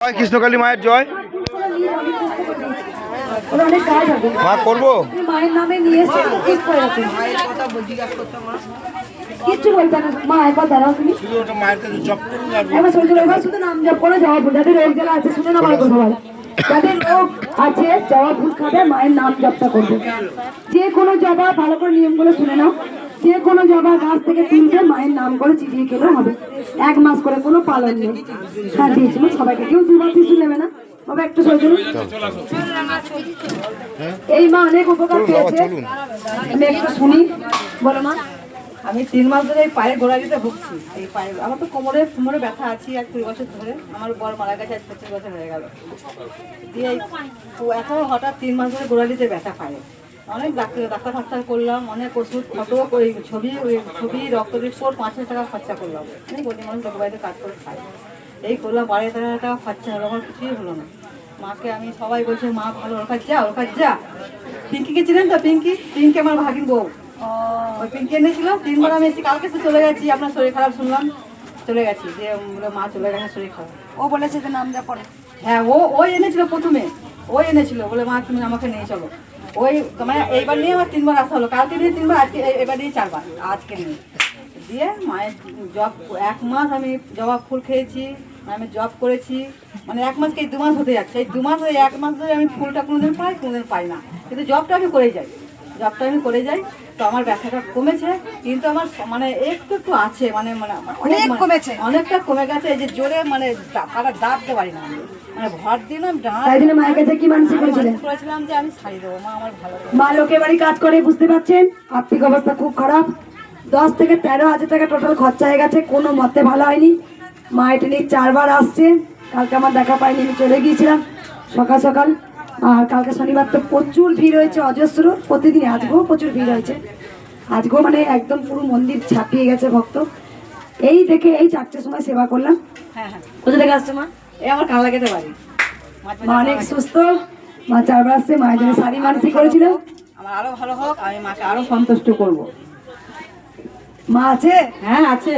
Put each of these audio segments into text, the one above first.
জয় কৃষ্ণকালী মায়ের জয়। মা করব? মায়ের নামে নিয়ে এসে ঠিক করে রাখো কিচ্ছু বলতে না মা একবার দাঁড়াও তুমি। একবার শুধু নাম জপ করে যাওয়া ভুল যাদের রোগ জ্বালা আছে শুনে না আমার কথা বল যাদের রোগ আছে যাওয়া ভুল খাবে মায়ের নাম জপটা করবে। যে কোনো জবা ভালো করে নিয়মগুলো শুনে নাও। যে কোনো জবা গাছ থেকে তুলবে মায়ের নাম করে চিঠিয়ে খেলেও হবে। এক মাস করে কোনো পালন নেই। হ্যাঁ দিয়েছি মা সবাইকে। কেউ দুবার কিছু নেবে না। বাবা একটু চলুন। এই মা অনেক উপকার পেয়েছে। আমি একটু শুনি। বলো মা। আমি তিন মাস ধরে এই পায়ে গোড়া দিতে ভুগছি। এই পায়ে আমার তো কোমরে কোমরে ব্যথা আছি এক দুই বছর ধরে। আমার বর মারা গেছে আজ পঁচিশ বছর হয়ে গেল। দিয়ে এখন হঠাৎ তিন মাস ধরে গোড়া দিতে ব্যথা পায়ে। অনেক ডাক্তার ডাক্তার খরচা করলাম অনেক ওষুধ ফটো ওই ছবি ওই ছবি রক্ত রিপোর্ট পাঁচ হাজার টাকা খরচা করলাম। অনেক গরিব মানুষ লোক বাড়িতে কাজ করে খাই এই করলাম বারো হাজার টাকা খরচা হলো আমার কিছুই হলো না। মাকে আমি সবাই বলছে মা ভালো ওর কাছে যা ওর কাছে যা। পিঙ্কিকে চিনেন তো পিঙ্কি? পিঙ্কি আমার ভাগিন বউ। ওই পিঙ্কি এনেছিল তিনবার আমি এসে কালকে তো চলে গেছি আপনার শরীর খারাপ শুনলাম চলে গেছি। যে মা চলে গেছে শরীর খারাপ। ও বলেছে যে নাম যা পড়ে। হ্যাঁ ও ওই এনেছিল প্রথমে ওই এনেছিল বলে মা তুমি আমাকে নিয়ে চলো। ওই মানে এইবার নিয়ে আমার তিনবার আসা হলো। কালকে নিয়ে তিনবার আজকে এবার নিয়ে চারবার। আজকে নিয়ে। দিয়ে মায়ের জব এক মাস আমি জবা ফুল খেয়েছি আমি জব করেছি। মানে এক মাসকে এই দু মাস হতে যাচ্ছে। এই দু মাস এই এক মাস ধরে আমি ফুলটা কোনোদিন পাই কোনোদিন পাই না। কিন্তু জবটা আমি করে যাই। জবটা আমি করে যাই। তো আমার ব্যথাটা কমেছে কিন্তু আমার মানে একটু একটু আছে। মানে মানে অনেক মানে- কমেছে। অনেকটা কমে গেছে। এই যে জোরে মানে পাড়া দাবতে পারি না আমি। ভর দিলাম তাই জন্য মায়ের কাছে কি মানসিক করেছিলেন? করেছিলাম যে আমি শাড়ি দেবো মা আমার ভালো মা লোকের বাড়ি কাজ করে বুঝতে পারছেন? আর্থিক অবস্থা খুব খারাপ। দশ থেকে তেরো হাজার টাকা টোটাল খরচা হয়ে গেছে কোনো মতে ভালো হয়নি। মা এটা নিয়ে চারবার আসছে। কালকে আমার দেখা পাইনি আমি চলে গিয়েছিলাম সকাল সকাল। আর কালকে শনিবার তো প্রচুর ভিড় হয়েছে অজস্র। প্রতিদিন আজকেও প্রচুর ভিড় হয়েছে। আজকেও মানে একদম পুরো মন্দির ছাপিয়ে গেছে ভক্ত। এই দেখে এই চারটের সময় সেবা করলাম। হ্যাঁ হ্যাঁ। কোথা থেকে আসছে মা? এই আমার মা অনেক সুস্থ মা চারবার আসছে মায়ের জন্য শাড়ি মানসিক করেছিল। আমার আরও ভালো হোক আমি মাকে আরও সন্তুষ্ট করব। মা আছে? হ্যাঁ আছে।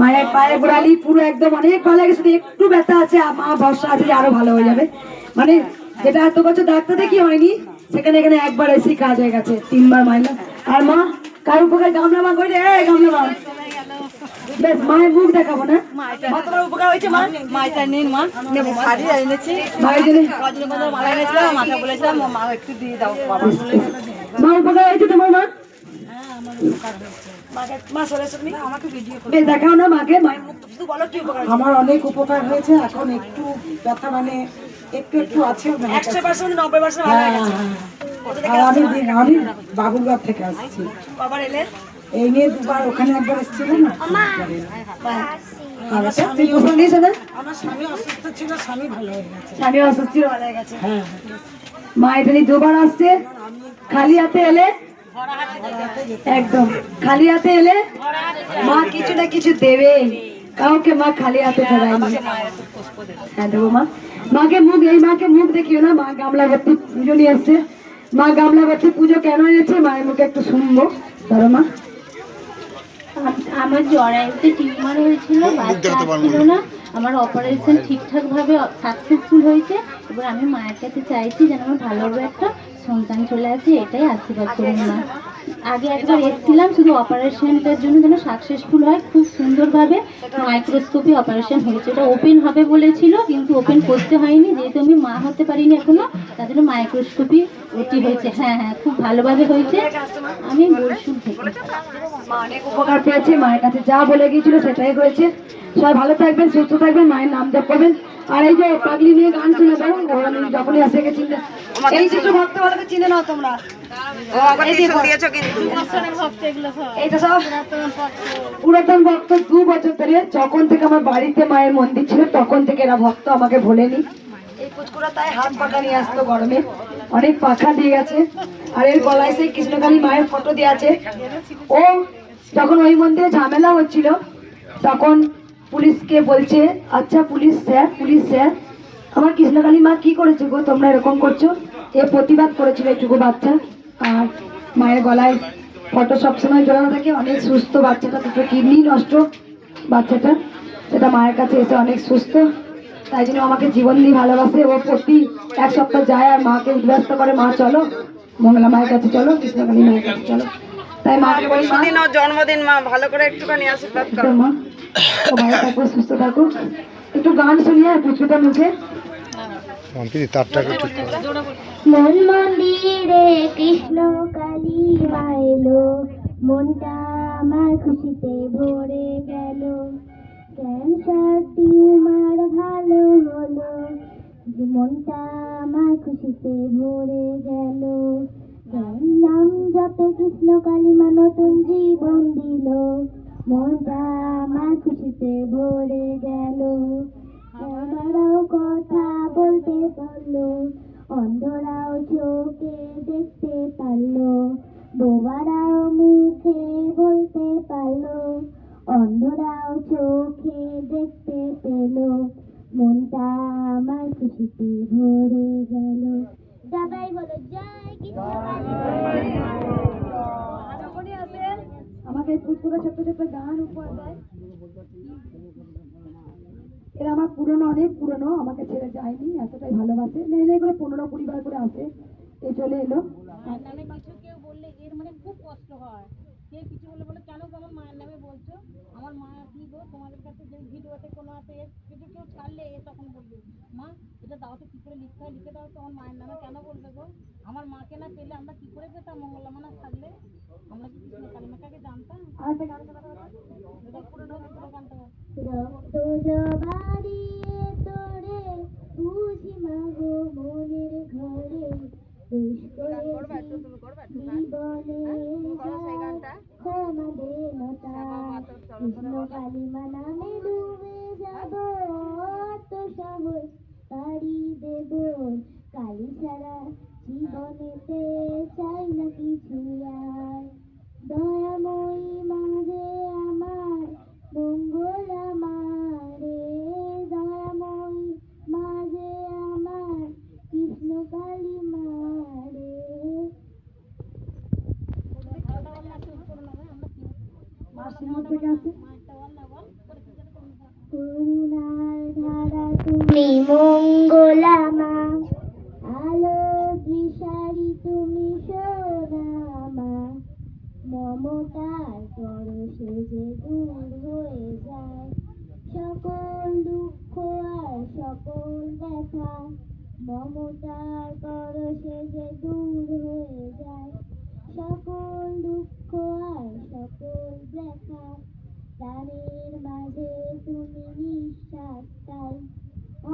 মায়ের পায়ে গোড়ালি পুরো একদম অনেক ভালো লাগে শুধু একটু ব্যথা আছে মা ভরসা আছে যে আরও ভালো হয়ে যাবে। মানে যেটা এত বছর ডাক্তার দেখি হয়নি সেখানে এখানে একবার এসেই কাজ হয়ে গেছে তিনবার মাইনা আর মা কার উপকার গামলা মা করে এ গামলা মা বেশ মায়ের মুখ দেখাবো না? উপকার হয়েছে মা? মাইটা নিন মা। শাড়ি এনেছি মায়ের জন্য রজনীগন্ধার মালা এনেছিলাম মাকে বলেছিলাম মা একটু দিয়ে দাও বাবা মা উপকার হয়েছে তোমার মা মা চলে এসো তুমি বেশ দেখাও না মাকে মায়ের মুখ শুধু বলো কি উপকার আমার অনেক উপকার হয়েছে এখন একটু ব্যথা মানে একটু একটু আছে মানে একশো পার্সেন্ট নব্বই পার্সেন্ট হয়ে গেছে। আর আমি বাবুরবাগ থেকে আসছি। আবার এলে? এই নিয়ে দুবার ওখানে একবার না? তুমি ওষুধ নিয়েছো না? আমার স্বামী অসুস্থ ছিল স্বামী ভালো হয়ে গেছে। স্বামী অসুস্থ ছিল, ভালো হয়ে গেছে। হ্যাঁ। মা এটা নিয়ে দুবার আসছে। খালি হাতে এলে? একদম। খালি হাতে এলে? মা কিছু না কিছু দেবে। কাউকে মা খালি হাতে হ্যাঁ দেবো মা। মাকে মুখ এই মাকে মুখ দেখিও না। মা গামলা ভর্তি পুজো নিয়ে এসছে। মা গামলা ভর্তি পুজো কেন এনেছে? মায়ের মুখে একটু শুনব। ধরো মা। আমার জরায়ুতে টিউমার হয়েছিল বাচ্চা আসছিল না। আমার অপারেশন ঠিকঠাক ভাবে সাকসেসফুল হয়েছে এবার আমি মায়ের কাছে চাইছি যেন আমার ভালোভাবে একটা সন্তান চলে আসে এটাই আশীর্বাদ করুন মা। আগে একবার এসেছিলাম শুধু অপারেশনটার জন্য যেন সাকসেসফুল হয় খুব সুন্দরভাবে মাইক্রোস্কোপি অপারেশন হয়েছে। এটা ওপেন হবে বলেছিল কিন্তু ওপেন করতে হয়নি। যেহেতু আমি মা হতে পারিনি এখনও তার জন্য মাইক্রোস্কোপি ওটি হয়েছে হ্যাঁ হ্যাঁ খুব ভালোভাবে হয়েছে। আমি বলশুন থেকে। মা অনেক উপকার পেয়েছে মায়ের কাছে যা বলে গিয়েছিল সেটাই হয়েছে। সবাই ভালো থাকবেন সুস্থ থাকবেন মায়ের নাম জপ করবেন। আর এই যে পাগলি নিয়ে গান শুনে আমি যখনই আসে গেছে চিনতে। এই যে ভক্ত ভালোকে চিনে নাও তোমরা। পুরাতন ভক্ত। দু বছর ধরে যখন থেকে আমার বাড়িতে মায়ের মন্দির ছিল তখন থেকে এরা ভক্ত আমাকে ভোলেনি। এই পুচকুরা তাই হাত পাখা নিয়ে আসতো গরমে। অনেক পাখা দিয়ে গেছে। আর এর গলায় সেই কৃষ্ণকালী মায়ের ফটো দিয়ে আছে। ও যখন ওই মন্দিরে ঝামেলা হচ্ছিল, তখন পুলিশকে বলছে আচ্ছা পুলিশ স্যার পুলিশ স্যার, আমার কৃষ্ণকালী মা কি করেছে গো? তোমরা এরকম করছ? এ প্রতিবাদ করেছিল এইটুকু বাচ্চা। আর মায়ের গলায় ফটো সবসময় জড়ানো থাকে। অনেক সুস্থ বাচ্চাটা, দুটো কিডনি নষ্ট বাচ্চাটা। সেটা মায়ের কাছে এসে অনেক সুস্থ। তাই জন্য আমাকে জীবন দিয়ে ভালোবাসে। ও প্রতি এক সপ্তাহ যায় আর মাকে উদ্বাস্ত করে। মা চলো। মঙ্গলা মায়ের কাছে চলো কৃষ্ণকালী মায়ের কাছে চলো। তাই মা দিন ওর জন্মদিন মা ভালো করে একটুখানি আশীর্বাদ করো। মা ও ভালো থাকো সুস্থ থাকো। একটু গান শুনিয়ে পুচকুটা মুখে মন মন্দিরে কৃষ্ণ কালী মাইলো মনটা আমার খুশিতে ভরে গেল। ক্যান্সার, টিউমার ভালো হলো। জীবনটা মনটা আমার খুশিতে ভরে গেল। নাম যাতে কৃষ্ণ কালিমা নতুন জীবন দিল। মনটা আমার খুশিতে ভরে গেল। এরা আমার পুরনো অনেক পুরনো আমাকে ছেড়ে যায়নি এতটাই ভালোবাসে। নেই নেই করে পনেরো কুড়ি বার করে আসে। এই চলে এলো। মায়ের নামে কিছু কেউ বললে এর মানে খুব কষ্ট হয়। কে কিছু বলে বলে কেন আমার মায়ের নামে বলছো? আমার মা কি গো? তোমাদের কাছে যে ভিডিওতে কোনো আছে কিছু কেউ ছাড়লে এ তখন বলবে মা এটা দাও তো কি করে লিখতে হয়? লিখে দাও তো আমার মায়ের নামে কেন বলবে গো? আমার মাকে না পেলে আমরা কি করে পেতাম মঙ্গলমা না থাকলে? আমরা কি কৃষ্ণ কালিমাটাকে জানতাম আর একটা গান শোনাতে পারবে? এটা পুরোনো পুরো গানটা তোরে বুঝি ডুবে যাব দেব কালী ছাড়া জীবনেতে চাই না কিছু আর দয়াময়ী মাঝে আমার মঙ্গল আমারে দয়াময়ী মাঝে আমার কৃষ্ণ কালী মারে আসে তুমি মঙ্গলামা আলো দিশারি তুমি সোনামা, মমতার পরশে যে দূর হয়ে যায়। সকল দুঃখ আর সকল ব্যথা, মমতার পরশে যে দূর হয়ে যায় সকল দুঃখ আর সকল ব্যথা প্রাণের মাঝে তুমি নিঃশ্বাস পাই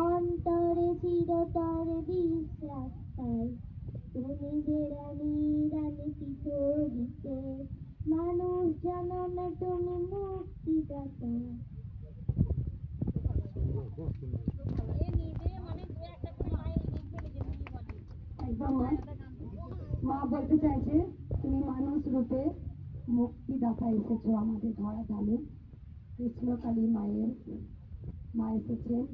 অন্তরে চিরতরে বিশ্বাস পাই তুমি যে রানী রানী মানুষ জনমে তুমি মুক্তি দাতা মা বলতে চাইছে, তুমি মানুষ রূপে মুক্তিদাতা এসেছ আমাদের ধরা জানে কৃষ্ণকালী মায়ের, মা এসেছেন।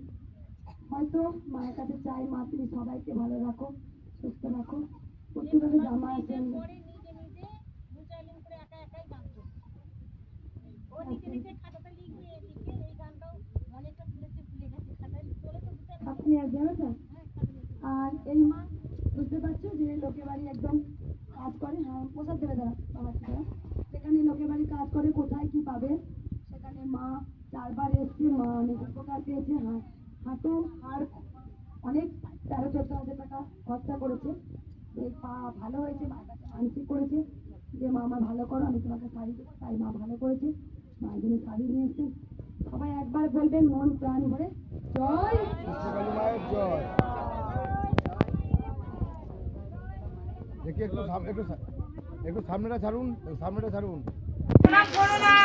হয়তো মায়ের কাছে চাই মা তুমি সবাইকে ভালো রাখো সুস্থ রাখো। প্রত্যেকটা জামা আছেন একা দু চার আপনি আর এই মা বুঝতে পারছ যে লোকে বাড়ি একদম কাজ করে হ্যাঁ পোশাক দেবে দাঁড়া বাবা দাঁড়া সেখানে লোকে বাড়ি কাজ করে কোথায় কি পাবে সেখানে মা চারবার এসছে মা অনেক উপকার পেয়েছে হ্যাঁ হাতে আর অনেক তেরো চোদ্দ হাজার টাকা খরচা করেছে এই পা ভালো হয়েছে মায়ের কাছে মানসিক করেছে যে মা আমার ভালো করো আমি তোমাকে শাড়ি দেবো তাই মা ভালো করেছে। মা যিনি শাড়ি নিয়ে এসছে। সবাই একবার বলবেন মন প্রাণ ভরে। জয়! দেখি একটু একটু সামনেটা ছাড়ুন সামনেটা ছাড়ুন।